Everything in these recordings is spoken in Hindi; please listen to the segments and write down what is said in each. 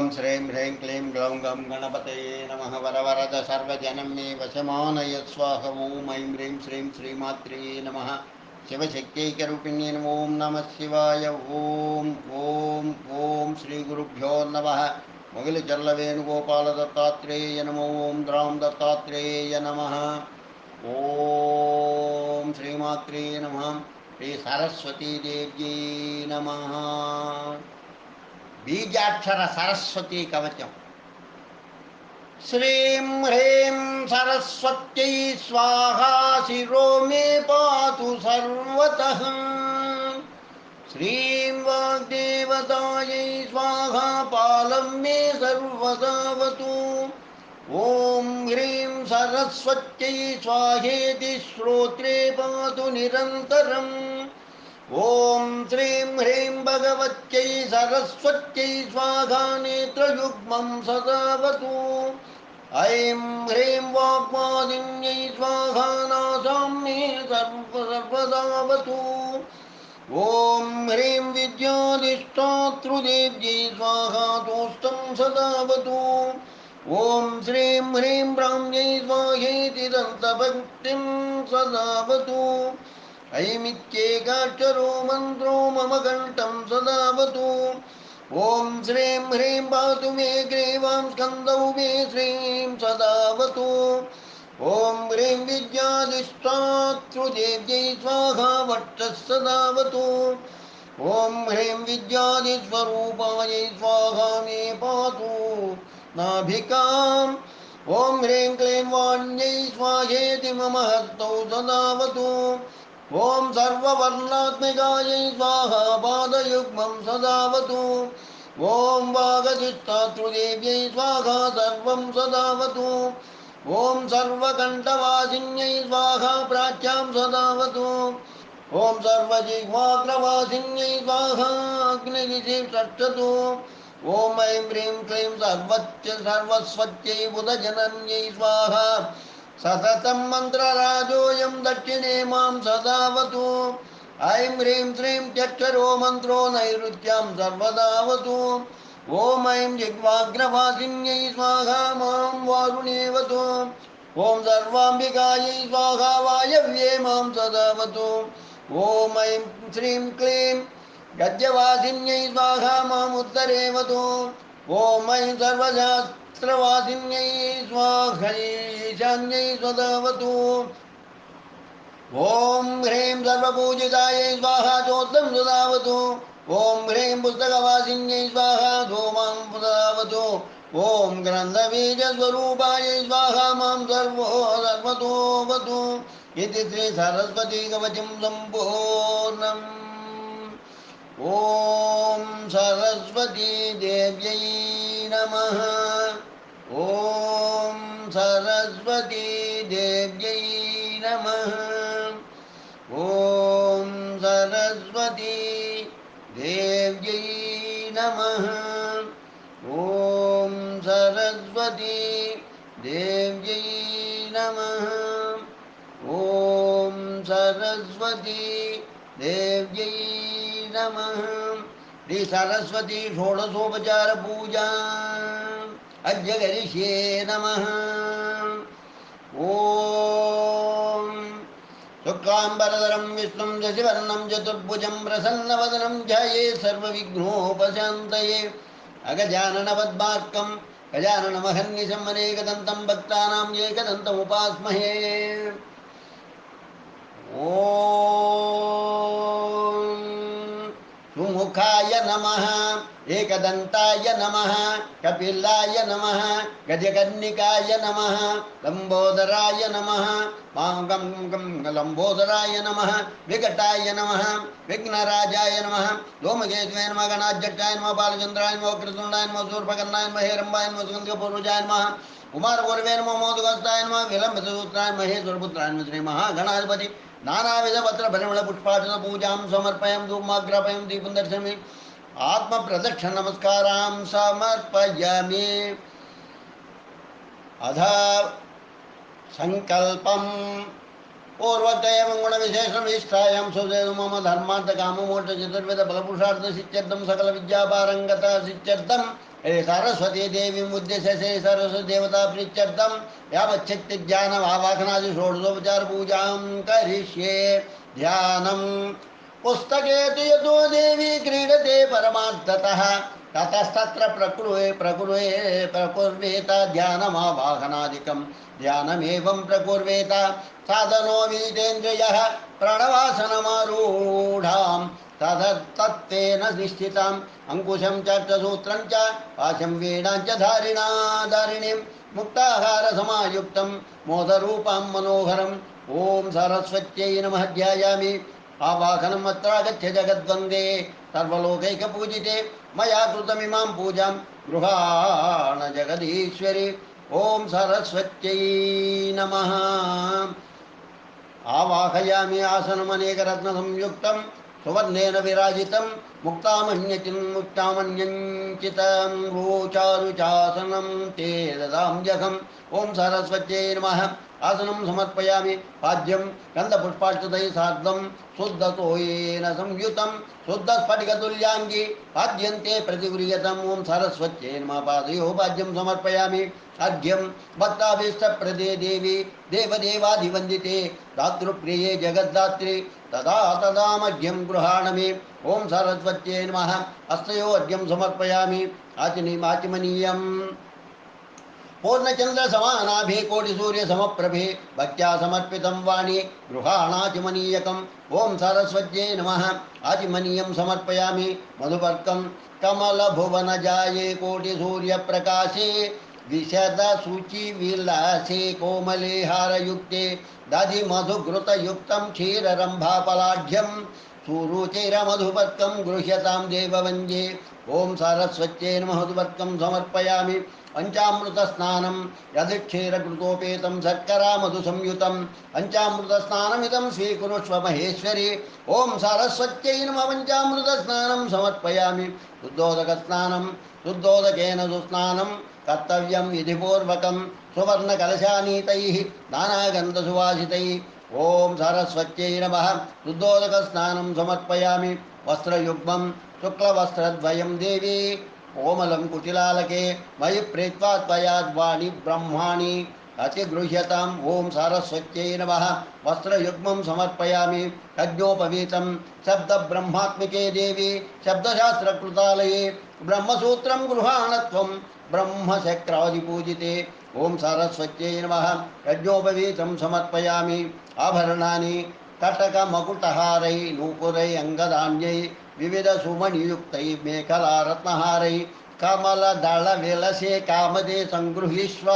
ॐ श्रीं ह्रीं क्लीं ग्लौं गं गणपतये नमः वरवरद सर्वजनं मे वशमानय स्वाह ॐ ऐं ह्रीं श्रीं श्रीमात्रे नमः शिवशक्त्यैकरूपिण्ये नमो ॐ नमः शिवाय ॐ ॐ ॐ श्रीगुरुभ्यो नमः मुगिलचल्लवेणुगोपालदत्तात्रेय नमो ॐ द्रां दत्तात्रेय नमः ॐ श्रीमात्रे नमः श्रीसरस्वतीदेव्यै नमः बीजाक्षर सरस्वती कवचम श्री ह्रीं सरस्वत्यै स्वाहा शिरो मे पातु सर्वतः। श्रीं वाग्देवतायै स्वाहा पालं मे सर्वदावतु। ॐ ह्रीं सरस्वत्यै स्वाहेति श्रोत्रे पातु निरन्तरम्। ॐ श्रीं ह्रीं भगवत्यै सरस्वत्यै स्वाहा नेत्रयुग्मं सदावतु। ऐं ह्रीं वाग्मादिन्यै स्वाहा नासां सर्वदावतु। ॐ ह्रीं विद्याधिष्ठातृदेव्यै स्वाहा तोष्टं सदावतु। ॐ श्रीं ह्रीं ब्राह्म्यै स्वाहेति दन्तभक्तिं सदावतु। ऐमित्येकाक्षरो मन्त्रो मम कण्ठं सदावतु। ॐ श्रीं ह्रीं पातु मे ग्रीवां स्कन्दौ मे श्रीं सदावतु। ॐ ह्रीं विद्याधिष्ठातृदेव्यै स्वाहा वक्षः सदावतु। ॐ ह्रीं विद्यादिस्वरूपायै स्वाहा मे पातु नाभिकाम्। ॐ ह्रीं क्लीं वाण्यै स्वाहेति मम हस्तौ सदावतु। ॐ सर्ववर्णात्मिकायै स्वाहा पादयुग्मं सदावतु। ॐ वागधिष्ठातृदेव्यै स्वाहा सर्वं सदावतु। ॐ सर्वकण्ठवासिन्यै स्वाहा प्राच्यां सदावतु। ॐ सर्वजिह्वाग्रवासिन्यै स्वाहा अग्निदिशि षष्ठतु ॐ ऐं ह्रीं क्लीं सर्वस्वत्यै बुधजनन्यै स्वाहा। सततं मन्त्रराजोऽयं दक्षिणे माँ सदावतु। ऐं ह्रीं श्रीं चक्षरो मन्त्रो नैऋत्यां सर्वदावतु। ॐ ऐं जिह्वाग्रवासिन्यै स्वाहा माँ वारुणेवतु। ॐ सर्वाम्बिकायै स्वाहा वायव्ये माँ सदावतु। ॐ ऐं श्रीं क्लीं गद्यवासिन्यै स्वाहा माम् उत्तरेवतु। ॐ ऐं सर्वशास्त्रवासिन्यै स्वाहैशान्यै स्वदावतु ॐ ह्रीं सर्वपूजितायै स्वाहा चोत्तं सुदावतु। ॐ ह्रीं पुस्तकवासिन्यै स्वाहा धूमां सुदावतु। ॐ ग्रन्थबीजस्वरूपायै स्वाहा माँ सर्वो इति श्रीसरस्वतीकवचं सम्पूर्णम् ॐ सरस्वती देव्यै नमः। ॐ सरस्वती देव्यै नमः। ॐ सरस्वती देव्यै नमः। ॐ सरस्वती देव्यै नमः। ॐ सरस्वती देव्यै नमः। श्रीसरस्वती षोडशोपचारपूजा अद्य करिष्ये नमः। ॐ शुक्लाम्बरधरं विष्णुं शशिवर्णं चतुर्भुजं प्रसन्नवदनं ध्याये सर्वविघ्नोपशान्तये। अगजाननवद्मार्कं गजाननमहर्निशम् अनेकदन्तं भक्तानाम् एकदन्तमुपास्महे। सुमुखाय नमः, एकदन्ताय नमः, कपिलाय नमः, गजकर्णिकाय नमः, लम्बोदराय नमः लम्बोदराय नमः, विकटाय नमः, विघ्नराजाय नमः धूमकेतुवे नमः, गणाध्यक्षाय नमः, बालचन्द्राय नमः कृतुण्डाय नमः सूर्पकर्णाय नमः, हेरम्बाय नमः सुगन्धपूर्वजाय नमः कुमारपूर्वे नमः, मोदगस्ताय नमः विलम्बितसूत्राय महेश्वरपुत्राय नमः श्रीमहागणाधिपति नानाविधपत्रपरिमलपुष्पार्चन पूजां समर्पयं धूमाग्रापयं दीपं दर्शयामि। आत्मप्रदक्षिणनमस्कारां समर्पयामि। अध सङ्कल्पं पूर्वतयं गुणविशेषविष्ठायां सुदेव मम धर्मार्थकाममोक्षचतुर्विधफलपुरुषार्थसित्यर्थं सकलविद्यापारङ्गता सित्यर्थं हे सरस्वती देवी उद्देश्य से सरस्वती देवता प्रीत्यर्थम यावच्छक्ति ज्ञानम आवाहनादि षोडशोपचार पूजां करिष्ये ध्यानम। पुस्तके तु यतो देवी क्रीडते परमार्थतः, ततस्तत्र प्रकुरुवे प्रकुरुवे प्रकुर्वेत ध्यानमावाहनादिकं ध्यानमेवं प्रकुर्वेत साधनो वीतेन्द्रियः प्रणवासनमारूढां तद तत्तेन निश्चिताम्। अङ्कुशं च सूत्रं च, पाशं वीणां च धारिणा धारिणीं मुक्ताहारसमायुक्तं मोदरूपं मनोहरम्। ॐ सरस्वत्यै नमः ध्यायामि। आवाहनम् अत्रागत्य जगद्वन्दे। सर्वलोकैकपूजिते। मया कृतमिमां पूजां। गृहाण जगदीश्वरि। ॐ सरस्वत्यै नमः। आवाहयामि आसनमनेकरत्नसंयुक्तं सुवर्णेन विराजितं मुक्तामन्यचिन् मुक्तामन्यञ्चितं रोचारुचासनं ते ददां जघम् ॐ सरस्वत्यै नमः। आसनं समर्पयामि। पाद्यं गन्धपुष्पार्चितैः सार्धं शुद्धतोयेन संयुतं शुद्धस्फटिकतुल्याङ्गी। पाद्यन्ते प्रतिगृह्यतम् ॐ सरस्वत्यै नमः। पादयोः पाद्यं समर्पयामि। अर्घ्यं भक्ताभीष्टप्रदे देवी, देवदेवाधिवन्दिते, दातृप्रिये जगद्दात्रे। तदा तदा मध्यं गृहाण मे ॐ सरस्वत्यै नमः। हस्तयो अर्घ्यं समर्पयामि आचनीमाचमनीयम् पूर्णचंद्र समानाभे कोटि सूर्य समप्रभे भक्त्या समर्पितं वाणी गृहाणाचमनीयकम् ॐ सरस्वत्यै नमः। आचमनीयं समर्पयामि। मधुपर्कं कमलभुवनजाये कोटिसूर्यप्रकाशे विशदशुचिविलासे कोमले हारयुक्ते दधिमधुघृतयुक्तं क्षीररम्भापलाढ्यं सुरुचिरमधुपर्कं गृह्यतां देववन्द्ये ॐ सरस्वत्यै नमः। मधुपर्कं समर्पयामि। पञ्चामृतस्नानं यदिक्षीरकृतोपेतं शर्करा मधुसंयुतं पञ्चामृतस्नानमिदं स्वीकुरुष्व महेश्वरी ॐ सरस्वत्यै नमः, पञ्चामृतस्नानं समर्पयामि। शुद्धोदकस्नानं, शुद्धोदकेन सुस्नानं, कर्तव्यं विधिपूर्वकं, सुवर्णकलशानीतैः, नानागन्धसुवासितैः। ॐ सरस्वत्यै नमः, शुद्धोदकस्नानं समर्पयामि। वस्त्रयुग्मं, शुक्लवस्त्रद्वयं देवी। कोमलं कुटिलालके मयि प्रीत्वा त्वयाद्वाणि ब्रह्माणि अतिगृह्यताम् ॐ सरस्वत्यै नमः। वस्त्रयुग्मं समर्पयामि। यज्ञोपवीतं शब्दब्रह्मात्मिके देवी शब्दशास्त्रकृतालये ब्रह्मसूत्रं गृहाणत्वं ब्रह्मशक्रादिपूजिते ॐ सरस्वत्यै नमः। यज्ञोपवीतं समर्पयामि। आभरणानि, कटकमकुटहारै, नूपुरै, अङ्गदान्यै विविधसुमनियुक्तै मेखलारत्नहारै कमलदळविलसे कामदे सङ्गृहीष्व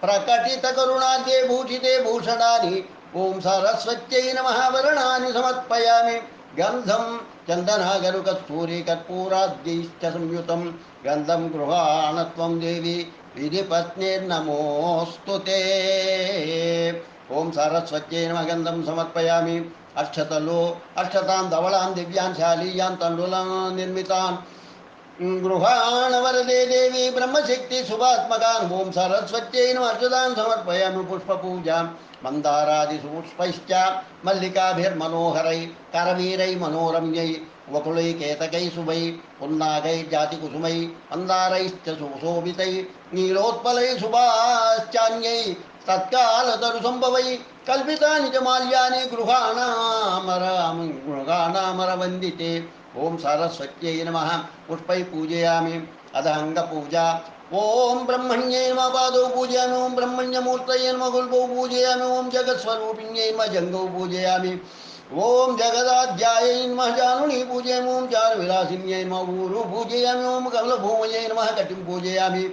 प्रकटितकरुणाद्ये भूषिते भूषणानि। ॐ सरस्वत्यै नमः वर्णानि समर्पयामि। गन्धं चन्दनागरुकस्तूरिकर्पूराद्यैश्च संयुतं। गन्धं गृहाणत्वं देवी विधिपत्नीर्नमोऽस्तु ते। ॐ सरस्वत्यै नमः, गन्धं समर्पयामि। अक्षतलो अक्षतां धवलां दिव्यान् शालीयान् तण्डुलान् निर्मितान्। गृहाण वरदे देवी ब्रह्मशक्ति शुभात्मकान् ॐ सरस्वत्यै नमः अक्षतान् समर्पयामि पुष्पपूजां। मन्दारादिपुष्पैश्च मल्लिकाभिर्मनोहरै करवीरै मनोरम्यै वकुलैकेतकै शुभै पुन्नागै जातिकुसुमै मन्दारैश्च सुशोभितै नीलोत्पलै शुभाश्चान्यै तत्कालतरुसम्भवै कल्पितानि च माल्यानि गृहाणामराम गृहाणामरवन्दिते। ॐ सरस्वत्यै नमः। पुष्पै पूजयामि। अदङ्गपूजा ॐ ब्रह्मण्यै नमः। पादौ पूजयामि। ॐ ब्रह्मण्यमूर्तये नमः। गुल्बौ पूजयामि। ॐ जगत्स्वरूपिण्यै नमः। जङ्गौ पूजयामि। ॐ जगदाध्यायै नमः। जानुनी पूजयामि। ॐ चारुविलासिन्यै नमः। ऊरु पूजयामि ॐ कमलभूमये नमः। कटिं पूजयामि।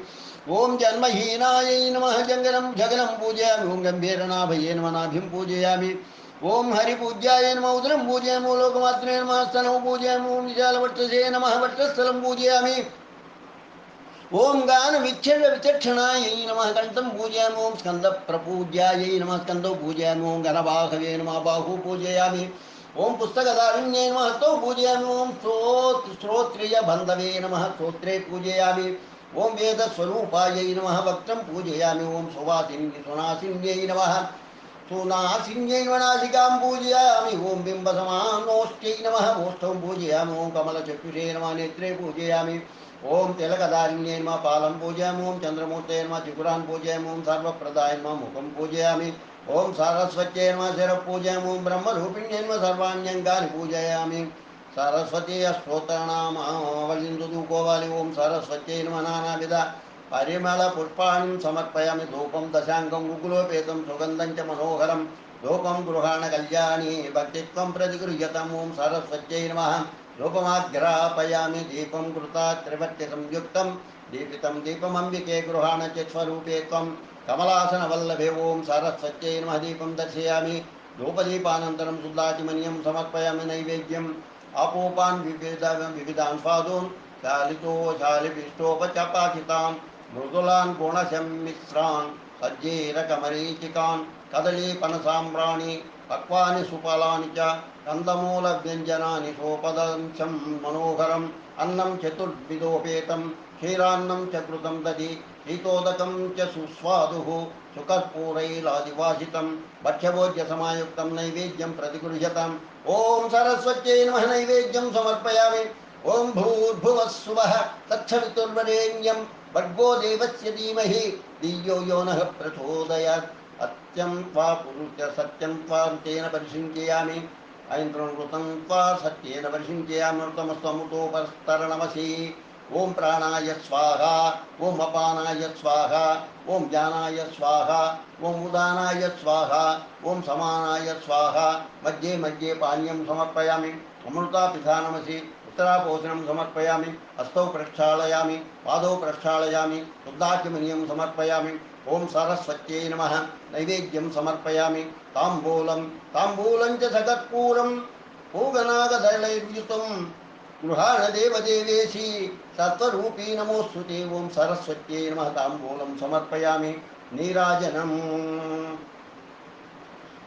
ॐ जन्महीनायै नमः जङ्गनं जगनं पूजयामि ॐ गम्भीरनाभये नमः, नाभिं पूजयामि। ॐ हरिपूज्याय नमः, उदरं पूजयामि लोकमात्रे नमः, स्तनं पूजयामि ॐ विशालवक्षसे नमः वक्षस्थलं पूजयामि। ॐ गानविच्छेद विचक्षणायै नमः, कण्ठं पूजयामि ॐ स्कन्दप्रपूज्यायै नमः, स्कन्दौ पूजयामि ॐ गणबाहवे नमः, बाहु पूजयामि। ॐ पुस्तकदारिण्ये नमः, हस्तौ पूजयामि ॐ श्रोत् श्रोत्रियबन्धवे नमः, श्रोत्रे पूजयामि। ॐ वेदस्वरूपायै नमः वक्त्रं पूजयामि। ॐ सुवासिन्यै सुनासिन्यै नमः। सुनासिन्यै वनासिकां पूजयामि। बिम्बसमानोष्ठ्यै नमः। ओष्ठं पूजयामि। ॐ कमलचक्षुषे नमः। नेत्रे पूजयामि। ॐ तिलकदारिण्ये नमः। पालं पूजयामि। ॐ चन्द्रमूर्ते नमः। त्रिपुरान् पूजयामि। ॐ सर्वप्रदाय नमः। मुखं पूजयामि। ॐ सारस्वत्यै नमः। शिरः पूजयामि ॐ ब्रह्मरूपिण्ये नमः। सर्वाण्यङ्गानि पूजयामि। सरस्वती अष्टोत्तरनामावलिन्दुदूकोवालि ॐ सरस्वत्यै नमः नानाविध। परिमलपुष्पाणि समर्पयामि धूपं दशाङ्गं गुकुलोपेतं सुगन्धं च मनोहरं। धूपं गृहाण कल्याणी भक्तित्वं प्रतिगृह्यतम् ॐ सरस्वत्यै नमः। धूपमाग्रापयामि दीपं कृता त्रिभट्यसंयुक्तं दीपितं दीपमम्बिके गृहाण च स्वरूपे त्वं। कमलासनवल्लभे ॐ सरस्वत्यै नमः। दीपं दर्शयामि। धूपदीपानन्तरं शुद्धाचिमन्यं समर्पयामि नैवेद्यम्। अपूपान् विविध विविधान् स्वादून् शालितो शालिपिष्टोपचपाचितान् मृदुलान् गुणसम्मिश्रान् सज्जीरकमरीचिकान् कदलीपनसाम्राणि पक्वानि सुफलानि च कन्दमूलव्यञ्जनानि सोपदंशं मनोहरम् अन्नं चतुर्विधोपेतं क्षीरान्नं च कृतं दधि, शीतोदकं च सुस्वादुः सुकर्पूरैलादिवासितं भक्ष्यभोज्यसमायुक्तं, नैवेद्यं प्रतिगृह्यताम्। ॐ सरस्वत्यै नमः, नैवेद्यं समर्पयामि। ॐ भूर्भुवः सुवः तत्सवितुर्वरेण्यं, भर्गो देवस्य धीमहि धियो यो नः प्रचोदयात्। अत्यं त्वा पुरुष, सत्यं त्वा तेन परिशिञ्चयामि। ऐन्द्रनृतं त्वा सत्येन परिशिञ्चयामृतमस्तमुतोपस्तरणमसि ॐ प्राणाय स्वाहा, ओम अपानाय स्वाहा ॐ ज्ञानाय स्वाहा ॐ उदानाय स्वाहा ॐ समानाय स्वाहा। मध्ये मध्ये पानीयं समर्पयामि। अमृतापिधानमसि उत्तरापोषणं समर्पयामि। हस्तौ प्रक्षालयामि, पादौ प्रक्षालयामि शुद्धाचमनीयं समर्पयामि। ॐ सरस्वत्यै नमः। नैवेद्यं समर्पयामि। ताम्बूलं ताम्बूलं च पूगनागदलैर्युतं गृहाण देवदेवेशी सत्त्वरूपी नमोऽस्तु ते ॐ सरस्वत्यै नमः ताम्बूलं समर्पयामि। नीराजनम्।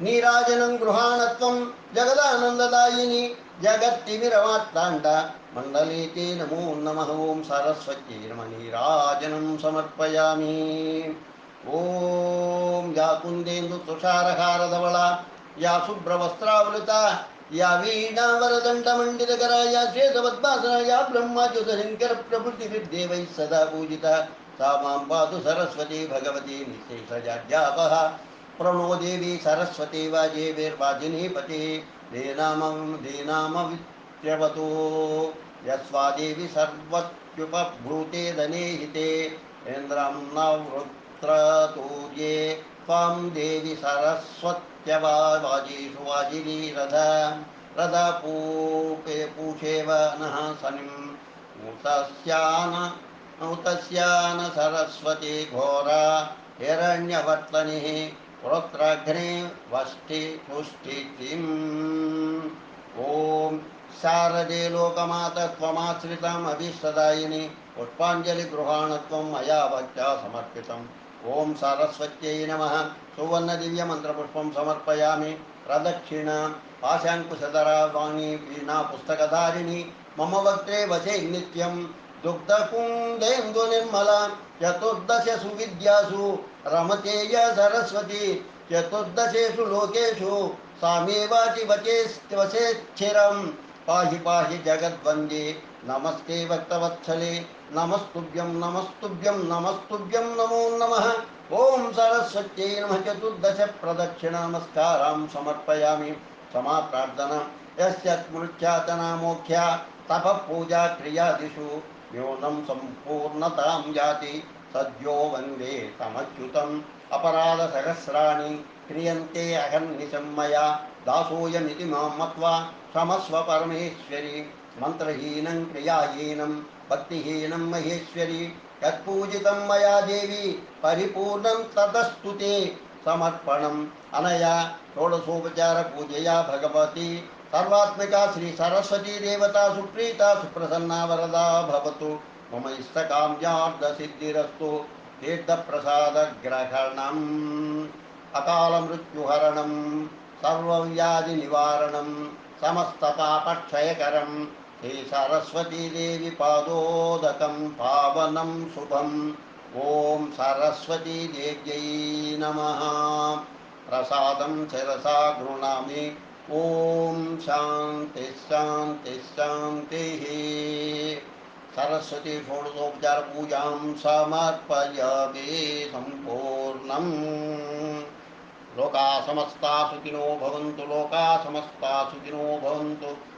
नीराजनं गृहाणत्वं जगदानन्ददायिनि, जगत्तिमिरमात्ताण्ड मण्डले ते नमो नमः ॐ सरस्वत्यै नमः नीराजनं समर्पयामि। ॐ या कुन्देन्दु तुषारहारधवला या शुभ्रवस्त्रावृता या वीणावरदण्डमण्डितकरा या श्वेतपद्मासना या ब्रह्माच्युतशङ्करप्रभृतिभिर्देवैः सदा पूजिता। सा माँ पातु सरस्वती भगवती निःशेषजाड्यापः प्रणो देवी सरस्वती वाजेभिर्वाजिनीपति धेनामं, धेनामवित्यवतो। यस्वा देवी सर्वत्युपभूते धने हिते इन्द्रं नवृत्रतूर्ये त्वां देवी सरस्वत्यवा वाजीषु वाजिनी रथ रथपूपे पूषेव नः सनिम् उतस्यान सरस्वती घोरा, हिरण्यवर्तनिः पुरोत्राघ्ने वष्टि तुष्टितिम् ॐ शारदे लोकमात त्वमाश्रितम् अभीष्टदायिनि पुष्पाञ्जलिगृहाणत्वं मया भक्त्या समर्पितम्। ॐ सरस्वत्यै नमः। सुवर्णदिव्यमन्त्रपुष्पं समर्पयामि। प्रदक्षिण पाशाङ्कुशधरा वाणी वीणा पुस्तकधारिणी मम वक्त्रे वशे नित्यं। दुग्धकुन्देन्दुनिर्मला चतुर्दशसु विद्यासु रमतेय सरस्वती चतुर्दशेषु लोकेषु सामेवाचि वचेवचेच्छिरं पाहि पाहि जगद्वन्द्ये नमस्ते भक्तवत्सले नमस्तुभ्यं नमस्तुभ्यं नमस्तुभ्यं नमो नमः। ॐ सरस्वत्यै नमः चतुर्दश प्रदक्षिणनमस्कारां समर्पयामि। समाप्रार्थना यस्य स्मृत्यातना मोख्या तपः पूजा क्रियादिषु न्यूनं सम्पूर्णतां याति। सद्यो वंदे तमच्युतम्। अपराधसहस्राणि क्रियन्ते अहन्निशं मया। दासोऽयमिति माँ मत्वा क्षमस्व परमेश्वरि। मन्त्रहीनं क्रियाहीनं भक्तिहीनं महेश्वरि यत्पूजितं मया देवी, परिपूर्णं ततस्तु ते। समर्पणम् अनया षोडशोपचारपूजया भगवती। सर्वात्मिका श्रीसरस्वती देवता सुप्रीता सुप्रसन्ना वरदा भवतु। मम इष्टकाम्यार्धसिद्धिरस्तु। तीर्थप्रसादग्रहणम् अकालमृत्युहरणं सर्वव्याधिनिवारणं समस्तपापक्षयकरं श्रीसरस्वतीदेवि पादोदकं पावनं शुभम् ॐ सरस्वतीदेव्यै नमः। प्रसादं शिरसा गृह्णामि। ॐ शान्ति शान्ति शान्तिः। सरस्वती षोडशोपचार पूजां समर्पयामि सम्पूर्णम्। लोका समस्ता सुखिनो भवन्तु लोका समस्ता सुखिनो भवन्तु।